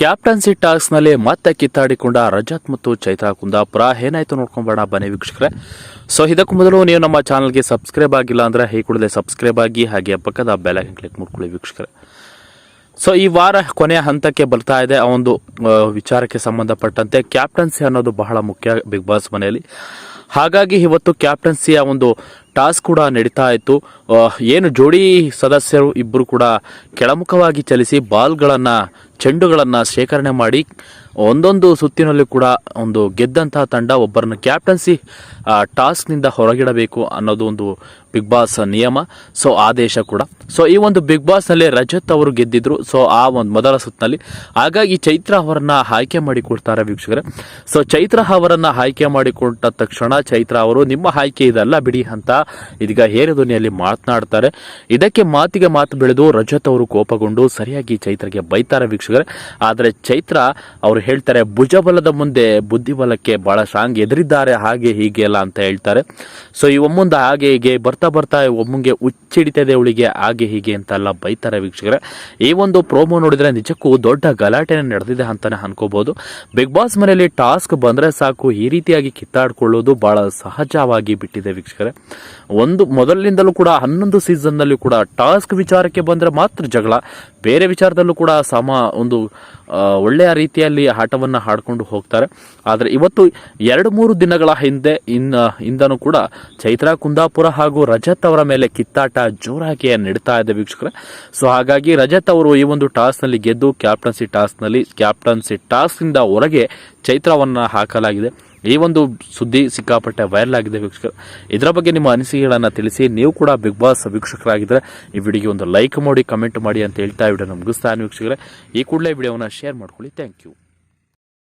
Captaincy ಟಾಸ್ಕ್ನಲ್ಲಿ ಮತ್ತೆ ಕಿತ್ತಾಡಿಕೊಂಡ ರಜತ್ ಮತ್ತು ಚೈತ್ರಾ ಕುಂದಾಪುರ. ಏನಾಯ್ತು ನೋಡ್ಕೊಂಬೋಣ ಬನ್ನಿ ವೀಕ್ಷಕರೇ. ಸೊ ಇದಕ್ಕೂ ಮೊದಲು ನೀವು ನಮ್ಮ ಚಾನಲ್ಗೆ ಸಬ್ಸ್ಕ್ರೈಬ್ ಆಗಿಲ್ಲ ಅಂದರೆ ಈ ಕೂಡಲೇ ಸಬ್ಸ್ಕ್ರೈಬ್ ಆಗಿ ಹಾಗೆ ಪಕ್ಕದ ಬೆಲ್ ಕ್ಲಿಕ್ ಮಾಡ್ಕೊಳ್ಳಿ ವೀಕ್ಷಕರೇ. ಸೊ ಈ ವಾರ ಕೊನೆಯ ಹಂತಕ್ಕೆ ಬರ್ತಾ ಇದೆ ಆ ಒಂದು ವಿಚಾರಕ್ಕೆ ಸಂಬಂಧಪಟ್ಟಂತೆ. ಕ್ಯಾಪ್ಟನ್ಸಿ ಅನ್ನೋದು ಬಹಳ ಮುಖ್ಯ ಬಿಗ್ ಬಾಸ್ ಮನೆಯಲ್ಲಿ. ಹಾಗಾಗಿ ಇವತ್ತು ಕ್ಯಾಪ್ಟನ್ಸಿಯ ಒಂದು ಟಾಸ್ಕ್ ಕೂಡ ನಡೀತಾ ಇತ್ತು. ಏನು ಜೋಡಿ ಸದಸ್ಯರು ಇಬ್ಬರು ಕೂಡ ಕೆಳಮುಖವಾಗಿ ಚಲಿಸಿ ಬಾಲ್ಗಳನ್ನು, ಚೆಂಡುಗಳನ್ನು ಶೇಖರಣೆ ಮಾಡಿ, ಒಂದೊಂದು ಸುತ್ತಿನಲ್ಲಿ ಕೂಡ ಒಂದು ಗೆದ್ದಂತಹ ತಂಡ ಒಬ್ಬರನ್ನ ಕ್ಯಾಪ್ಟನ್ಸಿ ಟಾಸ್ಕ್ನಿಂದ ಹೊರಗಿಡಬೇಕು ಅನ್ನೋದು ಒಂದು ಬಿಗ್ ಬಾಸ್ ನಿಯಮ, ಸೊ ಆದೇಶ ಕೂಡ. ಸೊ ಈ ಒಂದು ಬಿಗ್ ಬಾಸ್ನಲ್ಲಿ ರಜತ್ ಅವರು ಗೆದ್ದಿದ್ರು. ಸೊ ಆ ಒಂದು ಮೊದಲ ಸುತ್ತಿನಲ್ಲಿ. ಹಾಗಾಗಿ ಚೈತ್ರ ಅವರನ್ನ ಆಯ್ಕೆ ಮಾಡಿಕೊಡ್ತಾರೆ ವೀಕ್ಷಕರೇ. ಸೊ ಚೈತ್ರ ಅವರನ್ನ ಆಯ್ಕೆ ಮಾಡಿಕೊಟ್ಟ ತಕ್ಷಣ ಚೈತ್ರ ಅವರು, ನಿಮ್ಮ ಆಯ್ಕೆ ಇದಲ್ಲ ಬಿಡಿ ಅಂತ ಇದೀಗ ಹೇರ ಧ್ವನಿಯಲ್ಲಿ ಮಾತನಾಡ್ತಾರೆ. ಇದಕ್ಕೆ ಮಾತಿಗೆ ಮಾತು ಬೆಳೆದು ರಜತ್ ಅವರು ಕೋಪಗೊಂಡು ಸರಿಯಾಗಿ ಚೈತ್ರಗೆ ಬೈತಾರೆ ವೀಕ್ಷಕರೇ. ಆದರೆ ಚೈತ್ರ ಅವರು ಹೇಳ್ತಾರೆ, ಭುಜಬಲದ ಮುಂದೆ ಬುದ್ಧಿಬಲಕ್ಕೆ ಬಹಳ ಸಾಂಗ್ ಎದುರಿದ್ದಾರೆ, ಹಾಗೆ ಹೀಗೆ ಅಲ್ಲ ಅಂತ ಹೇಳ್ತಾರೆ. ಸೊ ಈ ಒಮ್ಮುಂದ ಹಾಗೆ ಹೀಗೆ ಬರ್ತಾ ಬರ್ತಾ ಒಮ್ಮಂಗೆ ಹುಚ್ಚಿಡಿತದೆ ಅವಳಿಗೆ ಹಾಗೆ ಹೀಗೆ ಅಂತೆಲ್ಲ ಬೈತಾರೆ ವೀಕ್ಷಕರೇ. ಈ ಒಂದು ಪ್ರೋಮೋ ನೋಡಿದ್ರೆ ನಿಜಕ್ಕೂ ದೊಡ್ಡ ಗಲಾಟೆನೇ ನಡೆದಿದೆ ಅಂತಾನೆ ಅನ್ಕೋಬಹುದು. ಬಿಗ್ ಬಾಸ್ ಮನೆಯಲ್ಲಿ ಟಾಸ್ಕ್ ಬಂದ್ರೆ ಸಾಕು, ಈ ರೀತಿಯಾಗಿ ಕಿತ್ತಾಡ್ಕೊಳ್ಳೋದು ಬಹಳ ಸಹಜವಾಗಿ ಬಿಟ್ಟಿದೆ ವೀಕ್ಷಕರೇ. ಒಂದು ಮೊದಲಿನಿಂದಲೂ ಕೂಡ ಹನ್ನೊಂದು ಸೀಸನ್ನಲ್ಲಿ ಕೂಡ ಟಾಸ್ಕ್ ವಿಚಾರಕ್ಕೆ ಬಂದ್ರೆ ಮಾತ್ರ ಜಗಳ. ಬೇರೆ ವಿಚಾರದಲ್ಲೂ ಕೂಡ ಸಮ ಒಂದು ಒಳ್ಳೆಯ ರೀತಿಯಲ್ಲಿ ಆಟವನ್ನು ಹಾಡ್ಕೊಂಡು ಹೋಗ್ತಾರೆ. ಆದರೆ ಇವತ್ತು ಎರಡು ಮೂರು ದಿನಗಳ ಹಿಂದೆ, ಇನ್ನ ಕೂಡ ಚೈತ್ರಾ ಕುಂದಾಪುರ ಹಾಗೂ ರಜತ್ ಅವರ ಮೇಲೆ ಕಿತ್ತಾಟ ಜೋರಾಗಿ ನಡೀತಾ ಇದೆ ವೀಕ್ಷಕರೇ. ಸೊ ಹಾಗಾಗಿ ರಜತ್ ಅವರು ಈ ಒಂದು ಟಾಸ್ನಲ್ಲಿ ಗೆದ್ದು, ಕ್ಯಾಪ್ಟನ್ಸಿ ಟಾಸ್ಕ್ನಲ್ಲಿ, ಕ್ಯಾಪ್ಟನ್ಸಿ ಟಾಸ್ನಿಂದ ಹೊರಗೆ ಚೈತ್ರವನ್ನ ಹಾಕಲಾಗಿದೆ. ಈ ಒಂದು ಸುದ್ದಿ ಸಿಕ್ಕಾಪಟ್ಟೆ ವೈರಲ್ ಆಗಿದೆ ವೀಕ್ಷಕರು. ಇದರ ಬಗ್ಗೆ ನಿಮ್ಮ ಅನಿಸಿಕೆಗಳನ್ನು ತಿಳಿಸಿ ನೀವು ಕೂಡ ಬಿಗ್ ಬಾಸ್ ವೀಕ್ಷಕರಾಗಿದ್ದರೆ ಈ ವಿಡಿಯೋಗೆ ಒಂದು ಲೈಕ್ ಮಾಡಿ ಕಮೆಂಟ್ ಮಾಡಿ ಅಂತ ಹೇಳ್ತಾ ವಿಡಿಯೋನ ಮುಗಿಸ್ತಾನೆ ವೀಕ್ಷಕರೇ. ಈ ಕೂಡಲೇ ವಿಡಿಯೋವನ್ನು ಶೇರ್ ಮಾಡ್ಕೊಳ್ಳಿ. Thank you